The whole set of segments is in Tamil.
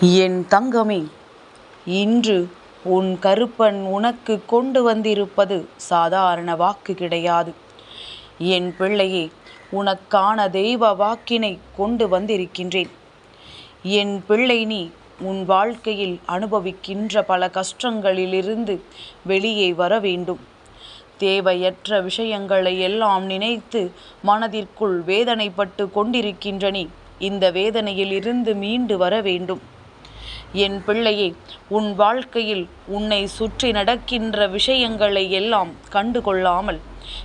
என் தங்கமே இன்று உன் கருப்பன் உனக்கு கொண்டு வந்திருப்பது சாதாரண வாக்கு கிடையாது. என் பிள்ளையே உனக்கான தெய்வ வாக்கினை கொண்டு வந்திருக்கின்றேன். என் பிள்ளை நீ உன் வாழ்க்கையில் அனுபவிக்கின்ற பல கஷ்டங்களிலிருந்து வெளியே வர வேண்டும். தேவையற்ற விஷயங்களை எல்லாம் நினைத்து மனதிற்குள் வேதனைப்பட்டு கொண்டிருக்கின்ற நீ இந்த வேதனையிலிருந்து மீண்டு வர வேண்டும். என் பிள்ளையே உன் வாழ்க்கையில் உன்னை சுற்றி நடக்கின்ற விஷயங்களை எல்லாம் கண்டு கொள்ளாமல்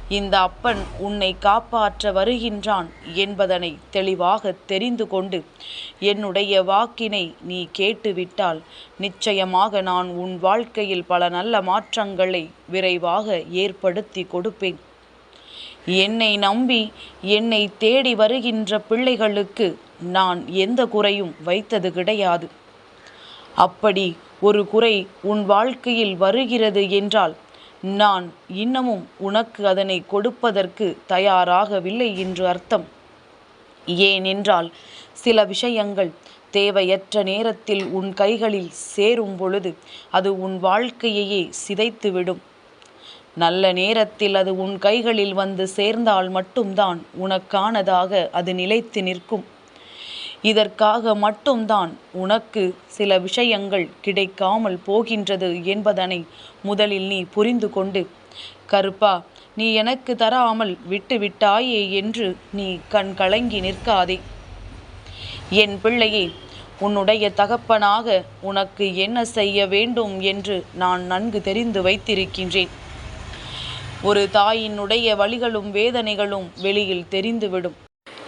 இந்த அப்பன் உன்னை காப்பாற்ற வருகின்றான் என்பதனை தெளிவாக தெரிந்து கொண்டு என்னுடைய வாக்கினை நீ கேட்டுவிட்டால் நிச்சயமாக நான் உன் வாழ்க்கையில் பல நல்ல மாற்றங்களை விரைவாக ஏற்படுத்தி கொடுப்பேன். என்னை நம்பி என்னை தேடி வருகின்ற பிள்ளைகளுக்கு நான் எந்த குறையும் வைத்தது கிடையாது. அப்படி ஒரு குறை உன் வாழ்க்கையில் வருகிறது என்றால் நான் இன்னமும் உனக்கு அதனை கொடுப்பதற்கு தயாராகவில்லை என்று அர்த்தம். ஏனென்றால் சில விஷயங்கள் தேவையற்ற நேரத்தில் உன் கைகளில் சேரும் பொழுது அது உன் வாழ்க்கையையே சிதைத்துவிடும். நல்ல நேரத்தில் அது உன் கைகளில் வந்து சேர்ந்தால் மட்டும்தான் உனக்கானதாக அது நிலைத்து நிற்கும். இதற்காக மட்டும்தான் உனக்கு சில விஷயங்கள் கிடைக்காமல் போகின்றது என்பதனை முதலில் நீ புரிந்து கொண்டு கருப்பா நீ எனக்கு தராமல் விட்டுவிட்டாயே என்று நீ கண் கலங்கி நிற்காதே. என் பிள்ளையே உன்னுடைய தகப்பனாக உனக்கு என்ன செய்ய வேண்டும் என்று நான் நன்கு தெரிந்து வைத்திருக்கின்றேன். ஒரு தாயினுடைய வழிகளும் வேதனைகளும் வெளியில் தெரிந்துவிடும்.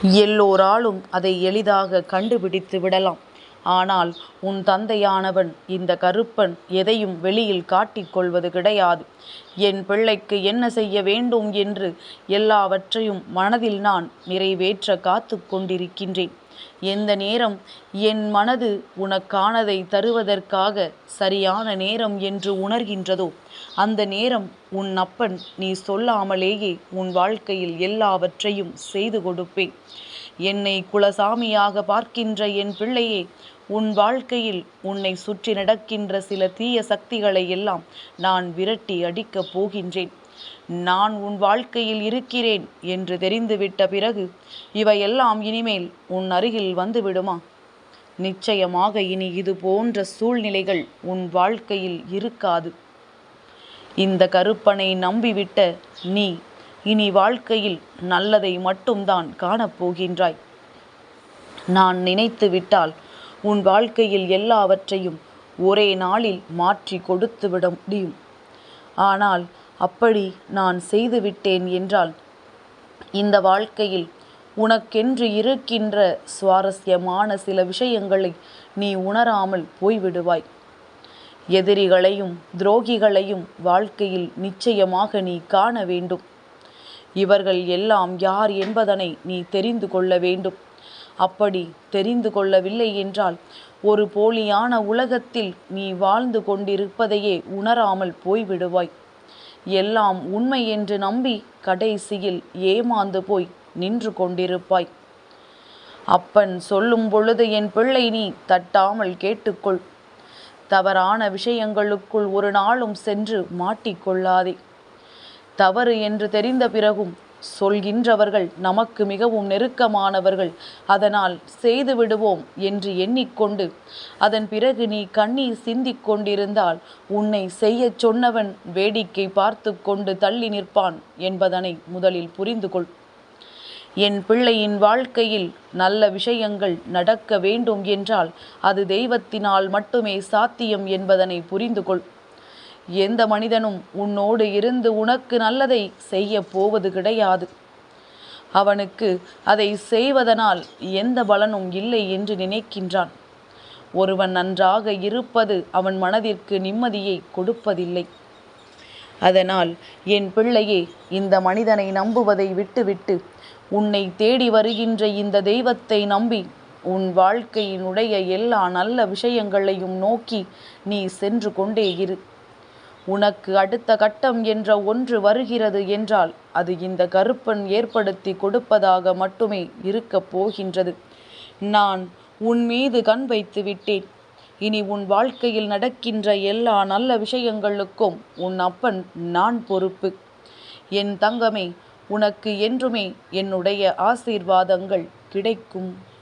எல்லோராலும் அதை எளிதாக கண்டுபிடித்து விடலாம். ஆனால் உன் தந்தையானவன் இந்த கருப்பன் எதையும் வெளியில் காட்டிக்கொள்வது கிடையாது. என் பிள்ளைக்கு என்ன செய்ய வேண்டும் என்று எல்லாவற்றையும் மனதில் நான் நிறைவேற்ற காத்து கொண்டிருக்கின்றேன். எந்த நேரம் என் மனது உனக்கானதை தருவதற்காக சரியான நேரம் என்று உணர்கின்றதோ அந்த நேரம் உன் அப்பன் நீ சொல்லாமலேயே உன் வாழ்க்கையில் எல்லாவற்றையும் செய்து கொடுப்பேன். என்னை குலசாமியாக பார்க்கின்ற என் பிள்ளையே உன் வாழ்க்கையில் உன்னை சுற்றி நடக்கின்ற சில தீய சக்திகளை எல்லாம் நான் விரட்டி அடிக்கப் போகின்றேன். நான் உன் வாழ்க்கையில் இருக்கிறேன் என்று தெரிந்துவிட்ட பிறகு இவையெல்லாம் இனிமேல் உன் அருகில் வந்துவிடுமா? நிச்சயமாக இனி இது போன்ற சூழ்நிலைகள் உன் வாழ்க்கையில் இருக்காது. இந்த கருப்பனை நம்பிவிட்ட நீ இனி வாழ்க்கையில் நல்லதை மட்டும்தான் காணப்போகின்றாய். நான் நினைத்து விட்டால் உன் வாழ்க்கையில் எல்லாவற்றையும் ஒரே நாளில் மாற்றி கொடுத்து விட முடியும். ஆனால் அப்படி நான் செய்துவிட்டேன் என்றால் இந்த வாழ்க்கையில் உனக்கென்று இருக்கின்ற சுவாரஸ்யமான சில விஷயங்களை நீ உணராமல் போய்விடுவாய். எதிரிகளையும் துரோகிகளையும் வாழ்க்கையில் நிச்சயமாக நீ காண வேண்டும். இவர்கள் எல்லாம் யார் என்பதனை நீ தெரிந்து கொள்ள வேண்டும். அப்படி தெரிந்து கொள்ளவில்லை என்றால் ஒரு போலியான உலகத்தில் நீ வாழ்ந்து கொண்டிருப்பதையே உணராமல் போய்விடுவாய். எல்லாம் உண்மை என்று நம்பி கடைசியில் ஏமாந்து போய் நின்று கொண்டிருப்பாய். அப்பன் சொல்லும் பொழுது என் பிள்ளை நீ தட்டாமல் கேட்டுக்கொள். தவறான விஷயங்களுக்குள் ஒரு நாளும் சென்று மாட்டிக்கொள்ளாதே. தவறு என்று தெரிந்த பிறகும் சொல்கின்றவர்கள் நமக்கு மிகவும் நெருக்கமானவர்கள் அதனால் செய்து விடுவோம் என்று எண்ணிக்கொண்டு அதன் பிறகு நீ கண்ணீர் சிந்திக் கொண்டிருந்தால் உன்னை செய்யச் சொன்னவன் வேடிக்கை பார்த்து கொண்டு தள்ளி நிற்பான் என்பதனை முதலில் புரிந்து கொள். என் பிள்ளையின் வாழ்க்கையில் நல்ல விஷயங்கள் நடக்க வேண்டும் என்றால் அது தெய்வத்தினால் மட்டுமே சாத்தியம் என்பதனை புரிந்து கொள். எந்த மனிதனும் உன்னோடு இருந்து உனக்கு நல்லதை செய்ய போவது கிடையாது. அவனுக்கு அதை செய்வதனால் எந்த பலனும் இல்லை என்று நினைக்கின்றான். ஒருவன் நன்றாக இருப்பது அவன் மனதிற்கு நிம்மதியை கொடுப்பதில்லை. அதனால் என் பிள்ளையே இந்த மனிதனை நம்புவதை விட்டுவிட்டு உன்னை தேடி வருகின்ற இந்த தெய்வத்தை நம்பி உன் வாழ்க்கையினுடைய எல்லா நல்ல விஷயங்களையும் நோக்கி நீ சென்று கொண்டே இரு. உனக்கு அடுத்த கட்டம் என்ற ஒன்று வருகிறது என்றால் அது இந்த கருப்பன் ஏற்படுத்தி கொடுப்பதாக மட்டுமே இருக்கப் போகின்றது. நான் உன் மீது கண் வைத்து விட்டேன். இனி உன் வாழ்க்கையில் நடக்கின்ற எல்லா நல்ல விஷயங்களுக்கும் உன் அப்பன் நான் பொறுப்பு. என் தங்கமே உனக்கு என்றுமே என்னுடைய ஆசீர்வாதங்கள் கிடைக்கும்.